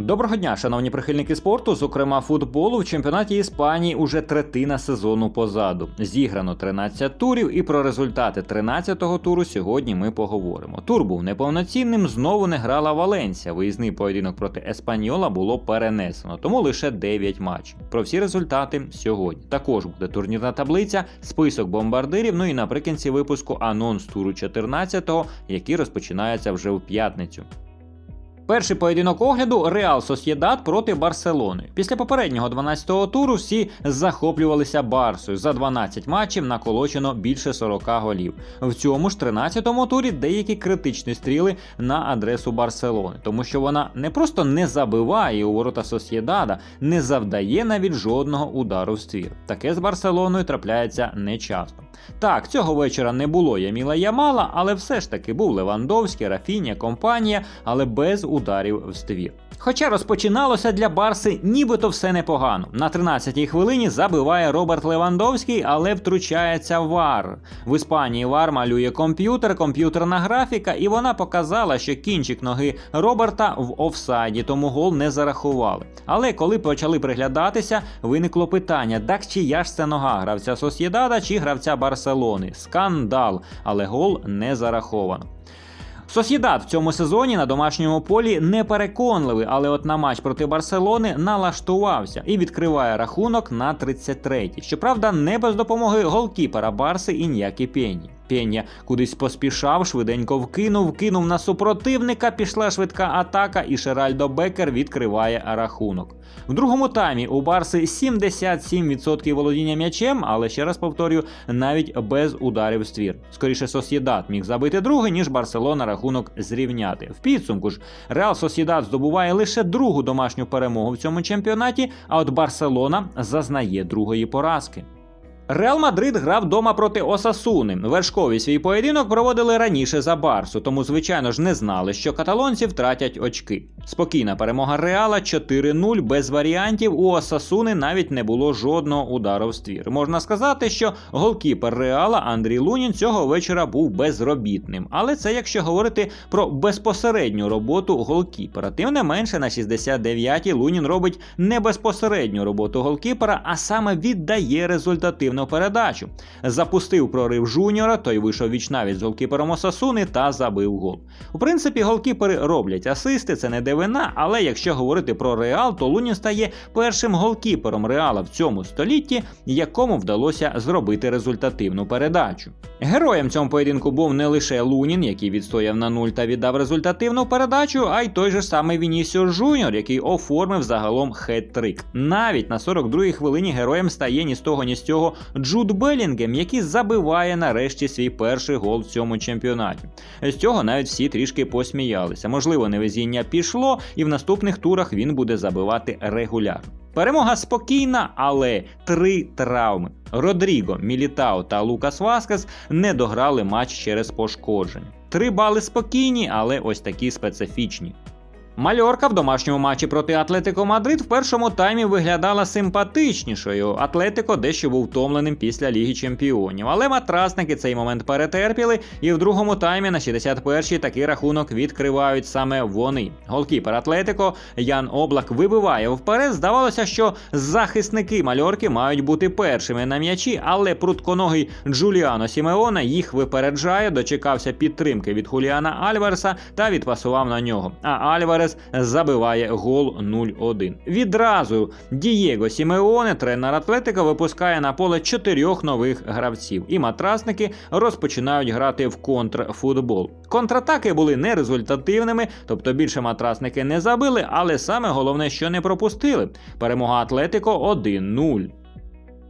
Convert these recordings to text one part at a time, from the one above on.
Доброго дня, шановні прихильники спорту, зокрема футболу. В чемпіонаті Іспанії уже третина сезону позаду. Зіграно 13 турів, і про результати 13-го туру сьогодні ми поговоримо. Тур був неповноцінним, знову не грала Валенсія. Виїзний поєдинок проти Еспаньола було перенесено, тому лише 9 матчів. Про всі результати сьогодні. Також буде турнірна таблиця, список бомбардирів. Ну і наприкінці випуску анонс туру 14-го, який розпочинається вже в п'ятницю. Перший поєдинок огляду Реал Сосєдат проти Барселони. Після попереднього 12-го туру всі захоплювалися Барсою. За 12 матчів наколочено більше 40 голів. В цьому ж 13-му турі деякі критичні стріли на адресу Барселони, тому що вона не просто не забиває у ворота Сосєдада, не завдає навіть жодного удару в ствір. Таке з Барселоною трапляється нечасто. Так, цього вечора не було Яміла Ямала, але все ж таки був Левандовський, Рафіня, компанія, але без ударів в ствір. Хоча розпочиналося для Барси нібито все непогано. На 13-й хвилині забиває Роберт Левандовський, але втручається вар. В Іспанії вар малює комп'ютер, комп'ютерна графіка, і вона показала, що кінчик ноги Роберта в офсайді, тому гол не зарахували. Але коли почали приглядатися, виникло питання: так чия ж це нога гравця Сосєдада чи гравця Барселони? Скандал, але гол не зараховано. Сосєдат в цьому сезоні на домашньому полі не переконливий, але от на матч проти Барселони налаштувався і відкриває рахунок на 33-й. Щоправда, не без допомоги голкіпера Барси і ніякі Пені. Пеня кудись поспішав, швиденько вкинув, вкинув на супротивника, пішла швидка атака, і Шеральдо Бекер відкриває рахунок. В другому таймі у Барси 77% володіння м'ячем, але ще раз повторюю, навіть без ударів ствір. Скоріше Сосєдат міг забити другий, ніж Барселона рахунок зрівняти. В підсумку ж Реал Сосєдат здобуває лише другу домашню перемогу в цьому чемпіонаті, а от Барселона зазнає другої поразки. Реал Мадрид грав вдома проти Осасуни. Вершкові свій поєдинок проводили раніше за Барсу, тому, звичайно ж, не знали, що каталонці втратять очки. Спокійна перемога Реала 4-0 без варіантів. У Осасуни навіть не було жодного удару в ствір. Можна сказати, що голкіпер Реала Андрій Лунін цього вечора був безробітним. Але це якщо говорити про безпосередню роботу голкіпера. Тим не менше, на 69-й Лунін робить не безпосередню роботу голкіпера, а саме віддає результативну передачу. Запустив прорив жуніора, той вийшов вічнавість з голкіпером Осасуни та забив гол. У принципі, голкіпери роблять асисти, це не дивина, але якщо говорити про Реал, то Лунін стає першим голкіпером Реала в цьому столітті, якому вдалося зробити результативну передачу. Героєм цьому поєдинку був не лише Лунін, який відстояв на нуль та віддав результативну передачу, а й той же самий Вінісіо Жуніор, який оформив загалом хет-трик. Навіть на 42-й хвилині героєм стає ні з того, ні з цього Джуд Белінгем, який забиває нарешті свій перший гол в цьому чемпіонаті. З цього навіть всі трішки посміялися. Можливо, невезіння пішло, і в наступних турах він буде забивати регулярно. Перемога спокійна, але три травми. Родріго, Мілітао та Лукас Васкес не дограли матч через пошкодження. Три бали спокійні, але ось такі специфічні. Мальорка в домашньому матчі проти Атлетико Мадрид в першому таймі виглядала симпатичнішою. Атлетико дещо був втомленим після Ліги Чемпіонів. Але матрасники цей момент перетерпіли, і в другому таймі на 61-й такий рахунок відкривають саме вони. Голкіпер Атлетико Ян Облак вибиває вперед. Здавалося, що захисники мальорки мають бути першими на м'ячі, але прутконогий Джуліано Сімеона їх випереджає, дочекався підтримки від Хуліана Альвареса та відпасував на нього. А Альварес забиває гол 0-1. Відразу Дієго Сімеоне, тренер Атлетика, випускає на поле чотирьох нових гравців, і матрасники розпочинають грати в контрфутбол. Контратаки були нерезультативними, тобто більше матрасники не забили, але саме головне, що не пропустили. Перемога Атлетико 1-0.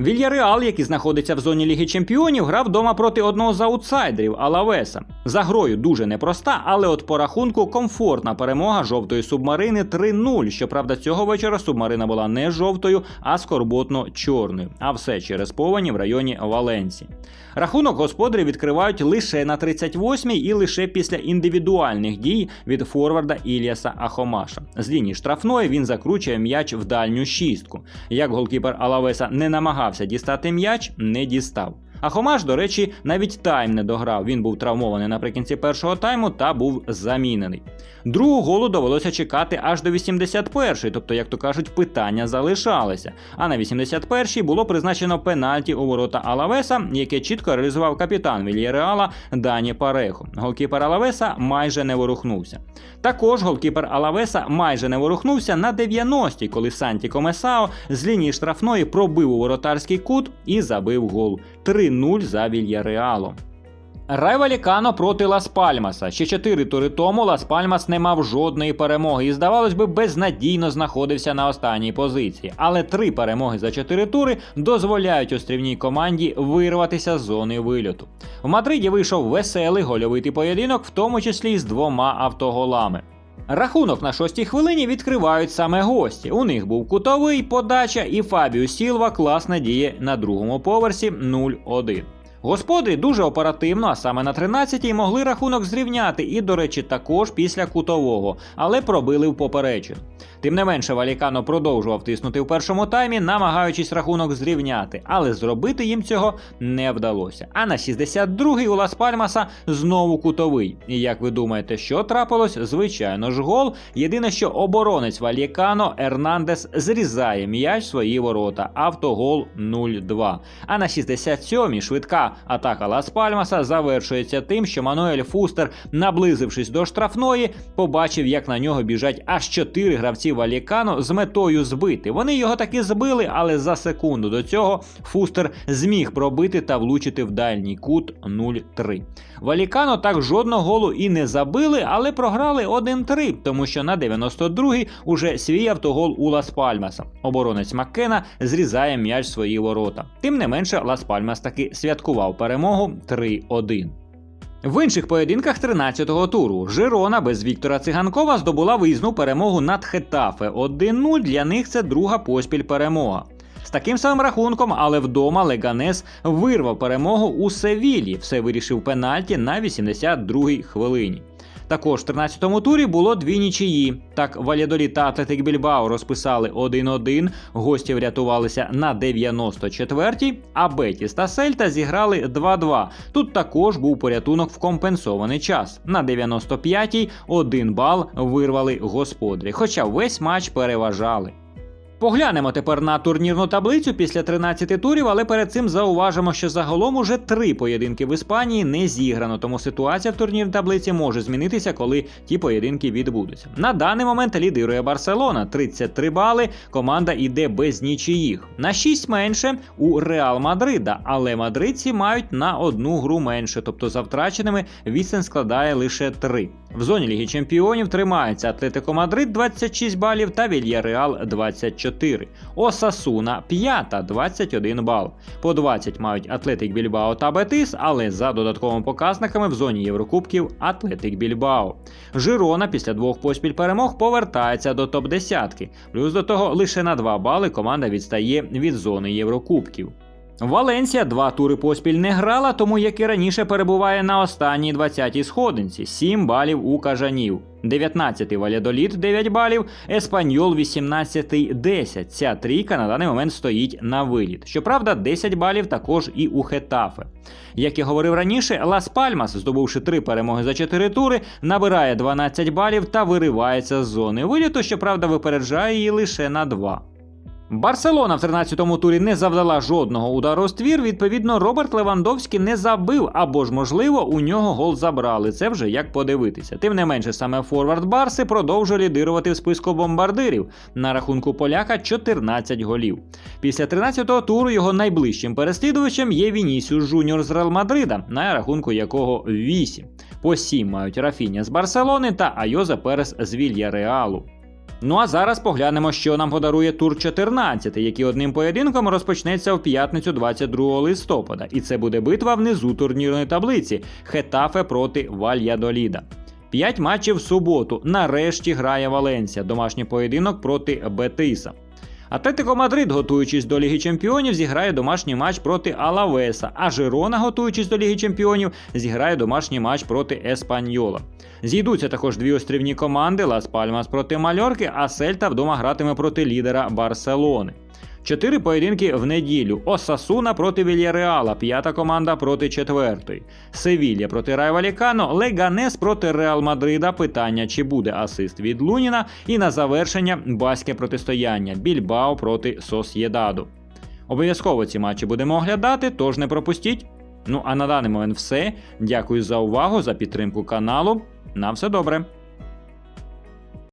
Вільяреал, який знаходиться в зоні Ліги Чемпіонів, грав вдома проти одного з аутсайдерів Алавеса. За грою дуже непроста, але от по рахунку комфортна перемога жовтої субмарини 3-0. Щоправда, цього вечора субмарина була не жовтою, а скорботно-чорною. А все через повені в районі Валенсії. Рахунок господарі відкривають лише на 38-й і лише після індивідуальних дій від форварда Іліаса Ахомаша. З лінії штрафної він закручує м'яч в дальню шістку. Як голкіпер Алавеса не намагався дістати м'яч, не дістав. А Хомаш, до речі, навіть тайм не дограв. Він був травмований наприкінці першого тайму та був замінений. Другого голу довелося чекати аж до 81-ї, тобто, як то кажуть, питання залишалися. А на 81-й було призначено пенальті у ворота Алавеса, яке чітко реалізував капітан Вільєреала Дані Парехо. Голкіпер Алавеса майже не ворухнувся. Також голкіпер Алавеса майже не ворухнувся на 90-й, коли Санті Комесао з лінії штрафної пробив у воротарський кут і забив гол 3-0 за Вільяреалом. Рай Валікано проти Лас Пальмаса. Ще чотири тури тому Лас Пальмас не мав жодної перемоги і, здавалось би, безнадійно знаходився на останній позиції. Але три перемоги за чотири тури дозволяють острівній команді вирватися з зони вильоту. В Мадриді вийшов веселий гольовитий поєдинок, в тому числі з двома автоголами. Рахунок на шостій хвилині відкривають саме гості. У них був кутовий, подача і Фабіо Сілва класна діє на другому поверсі 0-1. Господарі дуже оперативно, а саме на 13-й могли рахунок зрівняти, і, до речі, також після кутового, але пробили в поперечину. Тим не менше, Валікано продовжував тиснути в першому таймі, намагаючись рахунок зрівняти, але зробити їм цього не вдалося. А на 62-й у Лас Пальмаса знову кутовий. І як ви думаєте, що трапилось? Звичайно ж, гол. Єдине, що оборонець Валікано Ернандес зрізає м'яч свої ворота. Автогол 0-2. А на 67-й швидка атака Лас Пальмаса завершується тим, що Мануель Фустер, наблизившись до штрафної, побачив, як на нього біжать аж чотири гравці Валікано з метою збити. Вони його таки збили, але за секунду до цього Фустер зміг пробити та влучити в дальній кут 0-3. Валікано так жодного голу і не забили, але програли 1-3, тому що на 92-й уже свій автогол у Лас Пальмаса. Оборонець Маккена зрізає м'яч свої ворота. Тим не менше, Лас Пальмас таки святкував перемогу 3-1. В інших поєдинках 13-го туру Жирона без Віктора Циганкова здобула виїзну перемогу над Хетафе 1-0. Для них це друга поспіль перемога. З таким самим рахунком, але вдома Леганес вирвав перемогу у Севілі. Все вирішив пенальті на 82-й хвилині. Також в 13-му турі було дві нічиї. Так Валядоліт та Атлетик Більбао розписали 1-1, гості врятувалися на 94-й, а Бетіс та Сельта зіграли 2-2. Тут також був порятунок в компенсований час. На 95-й один бал вирвали господарі, хоча весь матч переважали. Поглянемо тепер на турнірну таблицю після 13 турів, але перед цим зауважимо, що загалом уже три поєдинки в Іспанії не зіграно, тому ситуація в турнірній таблиці може змінитися, коли ті поєдинки відбудуться. На даний момент лідирує Барселона 33 бали. Команда йде без нічиїх. На 6 менше у Реал Мадрида, але мадридці мають на одну гру менше, тобто за втраченими відстань складає лише 3. В зоні Ліги Чемпіонів тримається Атлетико Мадрид 26 балів та Вільяреал 24. Осасуна 5 21 бал. По 20 мають Атлетик Більбао та Бетис, але за додатковими показниками в зоні Єврокубків Атлетик Більбао. Жирона після двох поспіль перемог повертається до топ-10. Плюс до того лише на 2 бали команда відстає від зони Єврокубків. Валенсія два тури поспіль не грала, тому як і раніше перебуває на останній 20-й сходинці 7 балів у кажанів. 19-й Валядоліт 9 балів, Еспаньол 18-й 10. Ця трійка на даний момент стоїть на виліт. Щоправда, 10 балів також і у Хетафе. Як я говорив раніше, Лас Пальмас, здобувши 3 перемоги за 4 тури, набирає 12 балів та виривається з зони виліту, щоправда, випереджає її лише на 2. Барселона в 13-му турі не завдала жодного удару у ствір. Відповідно, Роберт Левандовський не забив, або ж, можливо, у нього гол забрали. Це вже як подивитися. Тим не менше, саме Форвард Барси продовжує лідирувати в списку бомбардирів. На рахунку поляка 14 голів. Після 13-го туру його найближчим переслідувачем є Вінісіус Жуніор з Реал Мадрида, на рахунку якого 8. По 7 мають Рафіня з Барселони та Айоза Перес з Вільяреалу. Ну а зараз поглянемо, що нам подарує тур 14, який одним поєдинком розпочнеться в п'ятницю 22 листопада. І це буде битва внизу турнірної таблиці Хетафе проти Вальядоліда. П'ять матчів в суботу. Нарешті грає Валенсія. Домашній поєдинок проти Бетиса. Атлетико Мадрид, готуючись до Ліги Чемпіонів, зіграє домашній матч проти Алавеса, а Жирона, готуючись до Ліги Чемпіонів, зіграє домашній матч проти Еспаньола. Зійдуться також дві острівні команди Лас Пальмас проти Мальорки, а Сельта вдома гратиме проти лідера Барселони. Чотири поєдинки в неділю. Осасуна проти Вільяреала, п'ята команда проти четвертої. Севілля проти Райвалікано, Леганес проти Реал Мадрида. Питання, чи буде асист від Луніна. І на завершення баське протистояння Більбао проти Сосєдаду. Обов'язково ці матчі будемо оглядати, тож не пропустіть. Ну а на даний момент все. Дякую за увагу, за підтримку каналу. На все добре.